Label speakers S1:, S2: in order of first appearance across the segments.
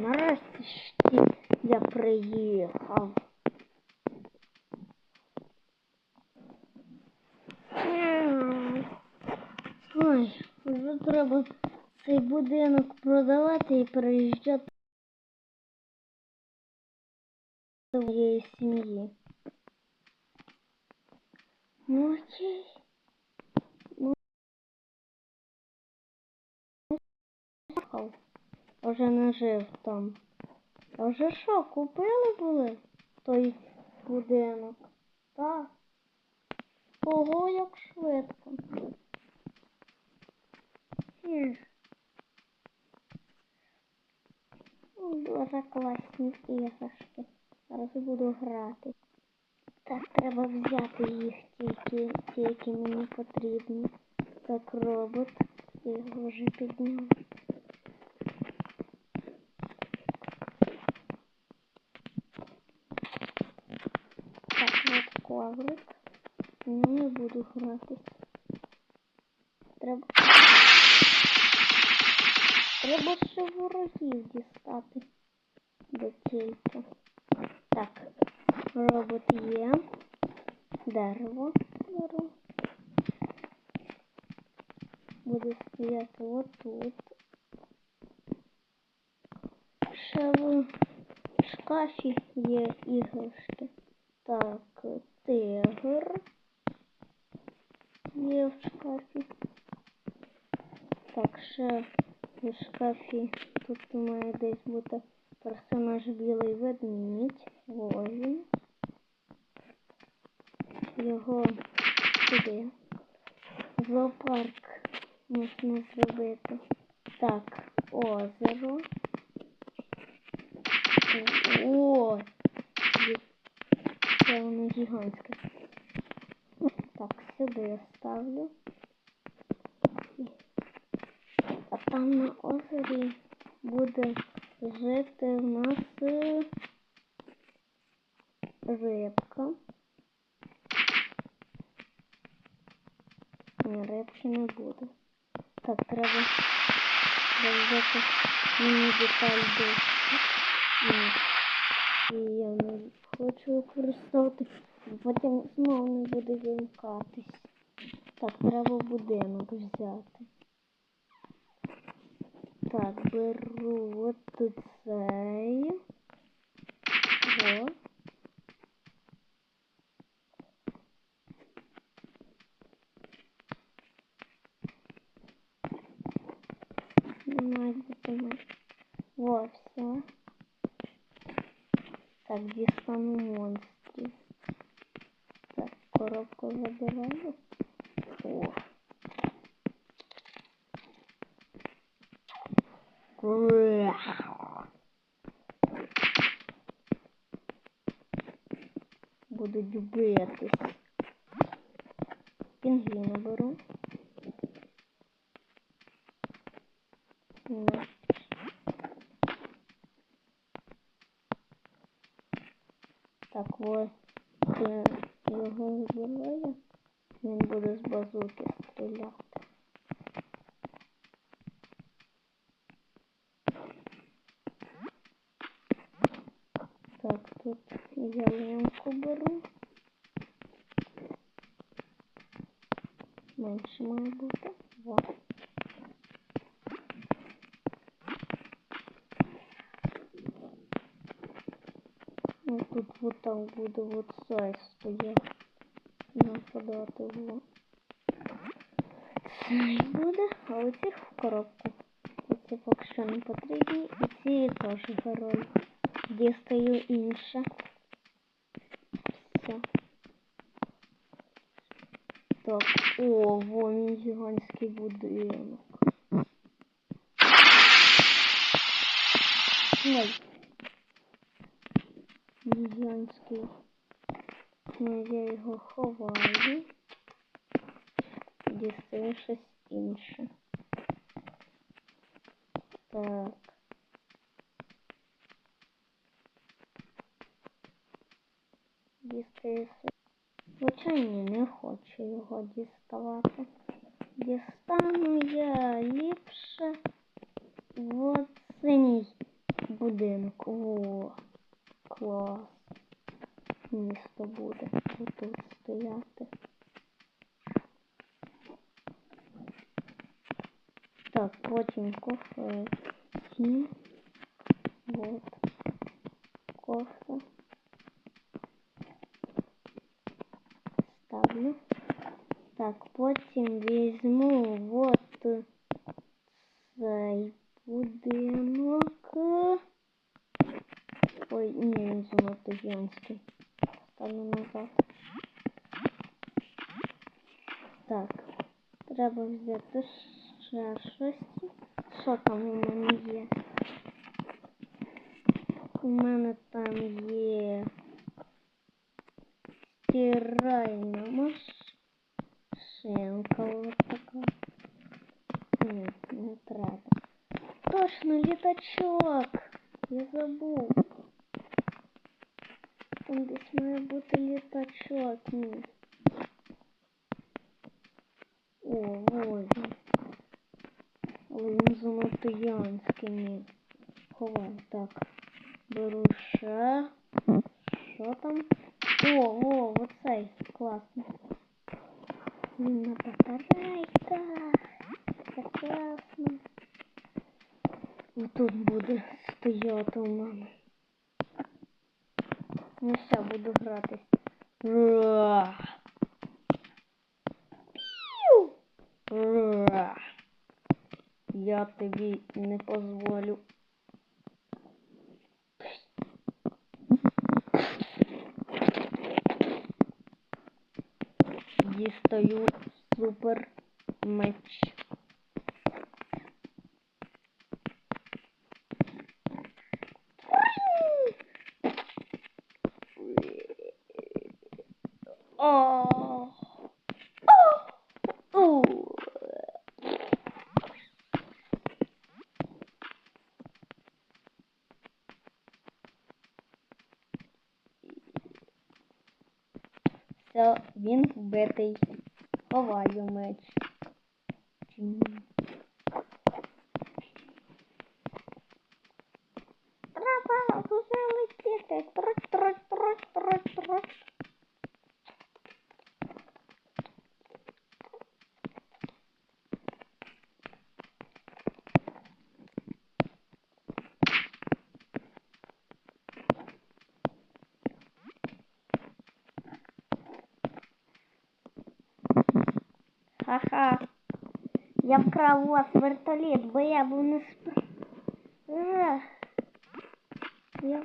S1: нарешті я приїхав. Ой, вже треба цей будинок продавати і переїжджати до моєї сім'ї. Ну окей. Ну. Вже не жив там. А вже що, купили були той будинок? Так. Ого, як швидко. Ну, Дуже класні іграшки. Зараз буду грати. Так, треба взяти їх тільки ті, які мені потрібні. Так, робот. Я його вже підняв. Так, от коврик. Ну, не буду гратись. Треба. Треба ще ворогів дістати до кілька. Так, робот є. Дерево беру. Буде стояти отут. Ще в шкафі є іграшки. Так, тигр є в шкафі. Так, ще в шкафі тут має десь бути персонаж білий ведмідь. Ось він. Його сюди. Зоопарк можна зробити. Так, озеро. О! Це воно гігантське. Сюди я ставлю. А там на озері буде жити в нас е, рибка. Ні, рибки не буде. Так, треба взяти мені деталь дошки. І я не хочу використовувати, потім знову не буде вимкатись. Так, треба будинок взяти. Так, беру от цей. Будуть битись. Пінгвіна беру. Ну. Так, ось я його вибираю. Він буде з базуки стріляти. Менше має бути. Вот. Ну тут вот там буде вот цей стояти. Нападати во. Цей буде, а оцих в коробку. Оці поки що не потрібні. І ці теж герої. Дістаю інше. Так, о, вон гігантський будинок. Ой. Гігантський. Ну, я його ховаю. Дістаю щось інше. Так. Дістаю. Звичайно, не хочу його діставати. Дістану я ліпше в синій будинок. О, клас. Місто буде тут стояти. Так, потім кофе. Вот. Кофе. Ставлю. Так, потім візьму вот цей будинок. Ой, ні, він занадто янський. Ставлю назад. Так, треба взяти ще щось. Що там у мене є? У мене там є стиральна машинка ось така. Ні, не треба. Точно літачок. Я забув. Там десь має бути літачок. Ні. О, ось. він. Але він занадто янський. Ні. Ховай. Так. Беру ще. Що там? О, о, оцей. Класний. Він на батарейках. Це класно. Тут буде стояти у мене. Ну все, буду гратись. Ра. Ра. Я тобі не позволю. супер меч. Він вбитий. Ховаю меч. Я вкрав у вас вертолет, бо я був не сп... Ех. Я...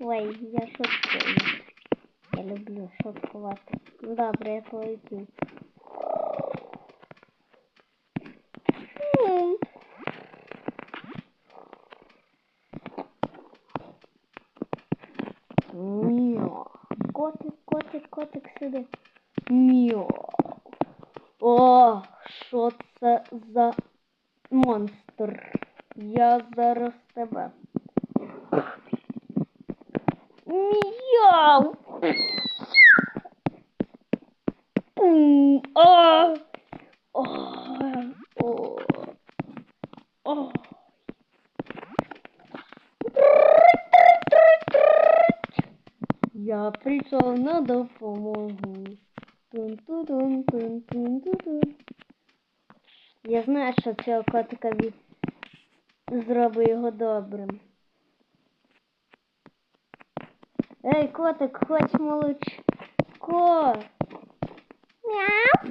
S1: Ой, я шуткую. Я люблю шуткувати. Добре, я полетів. Котик, котик, котик сюди. Мяу. О, що це за монстр? Я зараз тебе. Мяу. О. О. О. Я прийшов на допомогу. Я знаю, що цього котика від... зробить його добрим. Ей, котик, хоч молочко. Мяу.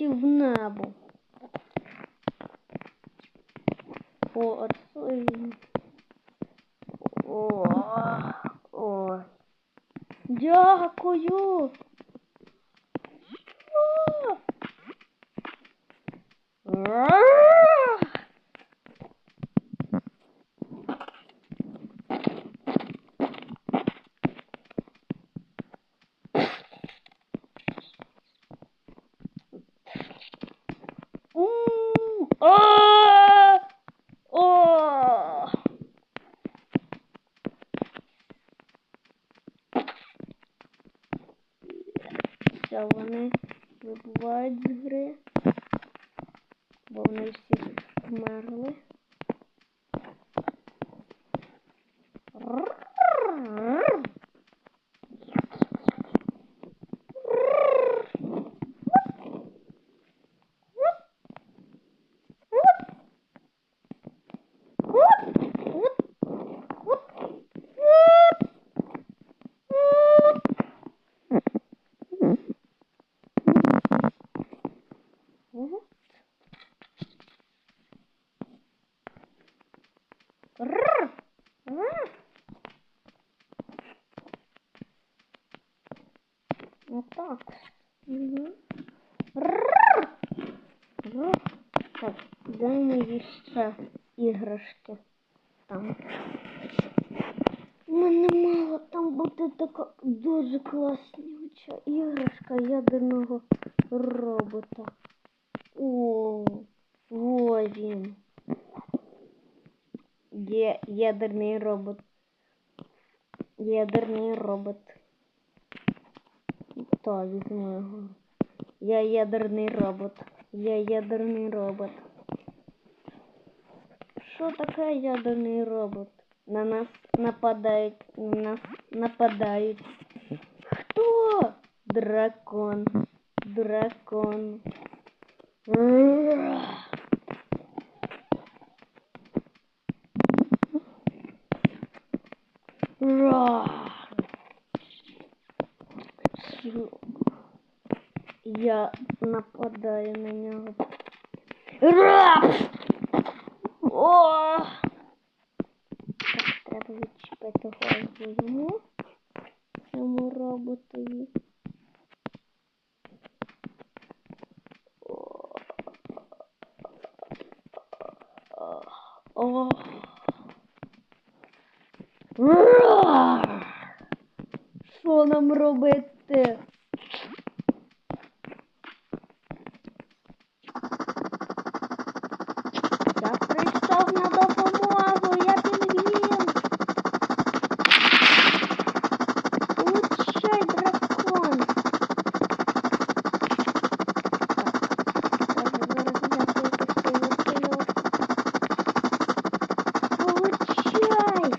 S1: всі в іграшки. Там. У мене мало там буде така дуже класнюча іграшка ядерного робота. О, ой він. Є ядерний робот. Ядерний робот. Та, візьму його. Я ядерний робот. Я ядерний робот. Що таке ядерний робот? На нас нападають, на нас нападають. Хто? Дракон. Дракон. Ура! Ура! Всё. Я нападаю на нього. Ура! О! Так, треба відчепити голову йому. Цьому роботові. О. Ура! Що нам робити? Я прийшов на допомогу, я пінгвін. Получай, дракон. Так, треба зараз взяти якусь вертольот. Получай.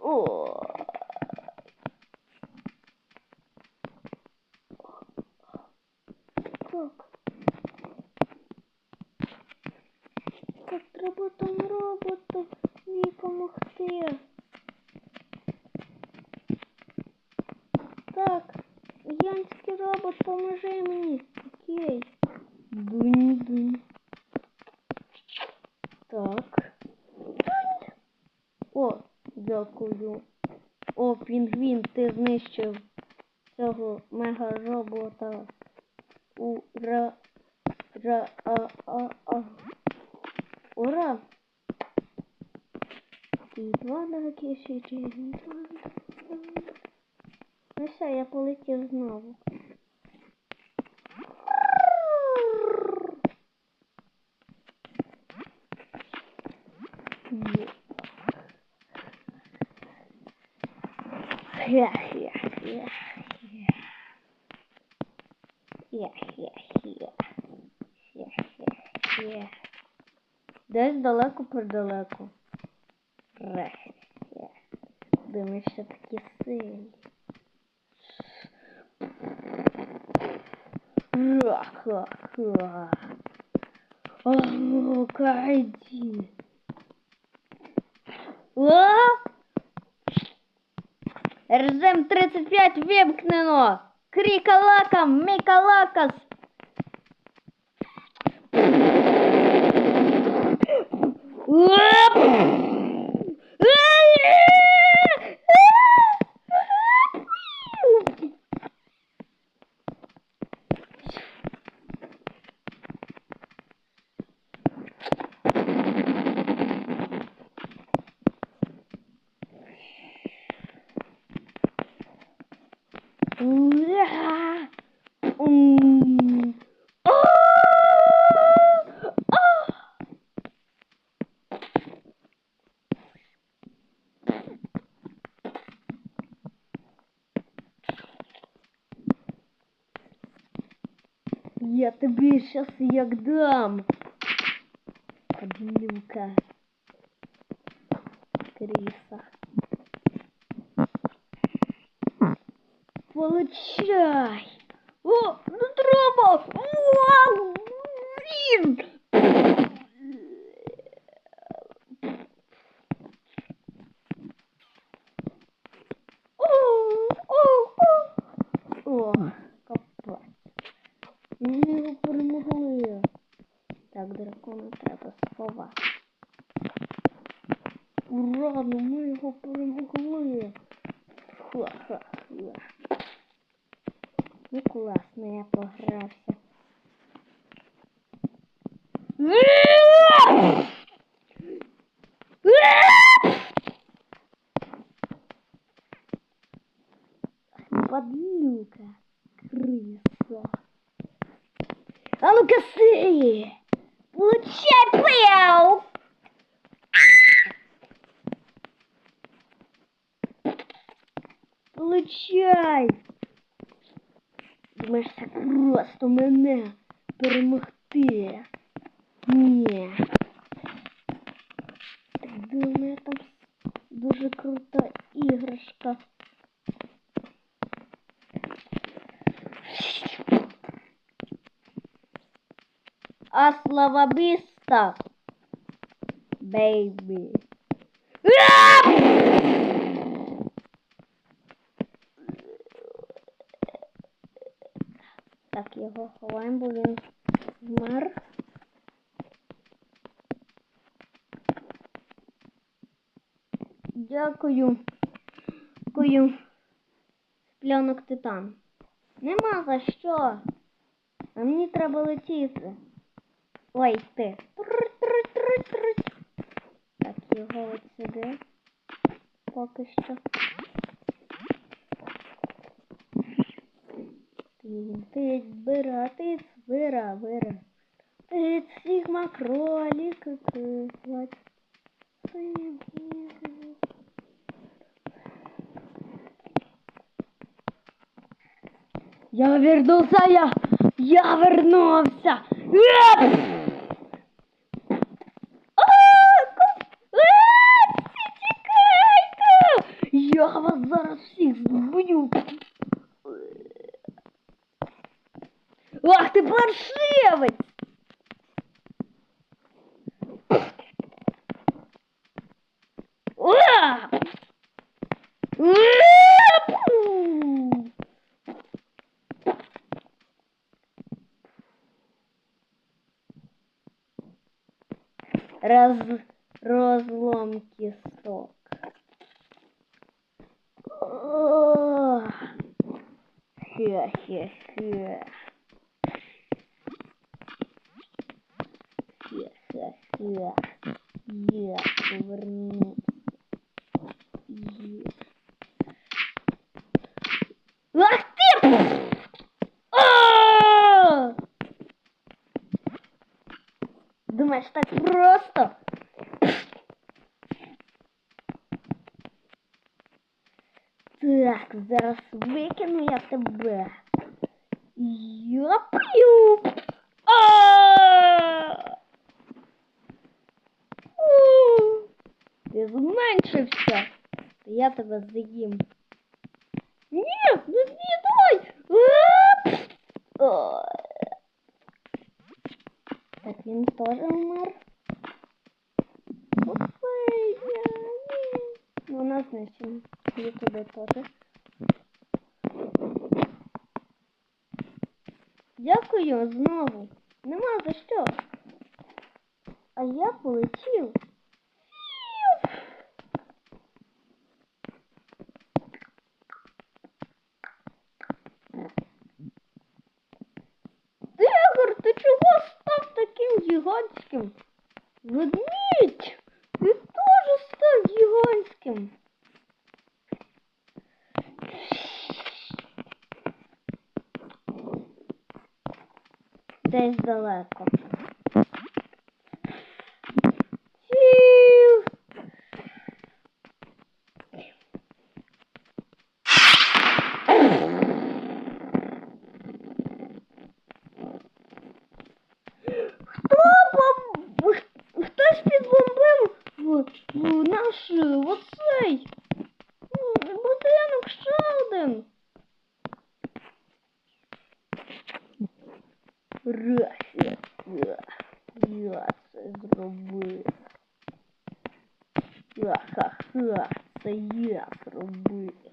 S1: Ой, Как? Как треба там роботу їй помогти? Так, янський робот, поможи мені. Окей. Дунь, дунь. Так. Дунь. О, дякую. О, пінгвін, ти знищив цього мега-робота. Ура. Ра, а, а, а. Ура! І два дорогі ще Ну все, я полетів знову. Хе. Десь далеко. Де ми ще такі сильні. Ха-ха. О, Карди. О! РЗМ-35 вимкнено! Крикалаком, Микалакас! Ура! Я тебе сейчас як дам. Подлюка. Криса. Хм. Получай. Ми його перемогли. Так, дракона треба сховати. Ура, ну ми його перемогли. Ха-ха-ха. Ну класно, я погрався. Так просто мене перемогти? Ні. Так думаю, там дуже крута іграшка. Аслава Биста. Бейбі. Так, його ховаємо, бо він вмер. Дякую. Дякую. Пленок титан. Нема за що. А мені треба летіти. Ой, ти. Тру-тру-тру-тру. Так, його от сюди. Поки що. Ти, збира, ти, збира, вира. Ти, сігма, кролик, кислать. Я вернулся, я, я вернулся. Я вас зараз всіх зб'ю. паршивець! Раз. Хе-хе-хе. Я повернусь. Є. Ах ти! Думаєш, так просто? Так, зараз викину я тебе. Я тебе з'їм. Ні, не з'їдай! Так, він теж вмер. Опея, ні. Ну, нас знищено. І туди теж. Дякую знову. Нема за що. А я полетів. Фью! Тигр, ти чого став таким гігантським? Ведмідь, ти теж став гігантським. Десь далеко. це я зробив.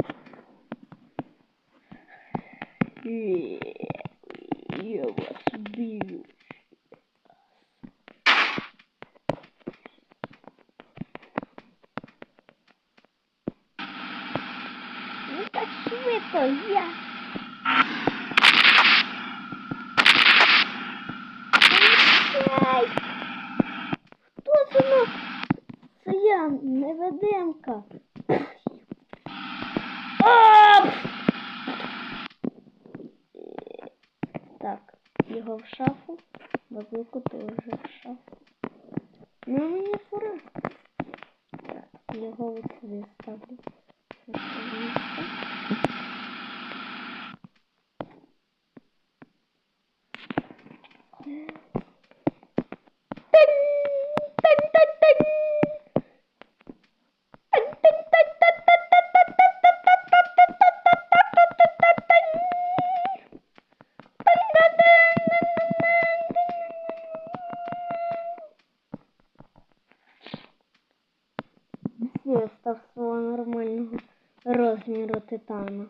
S1: Воно мені фура. Його оце виставлю. Оставлю. титана.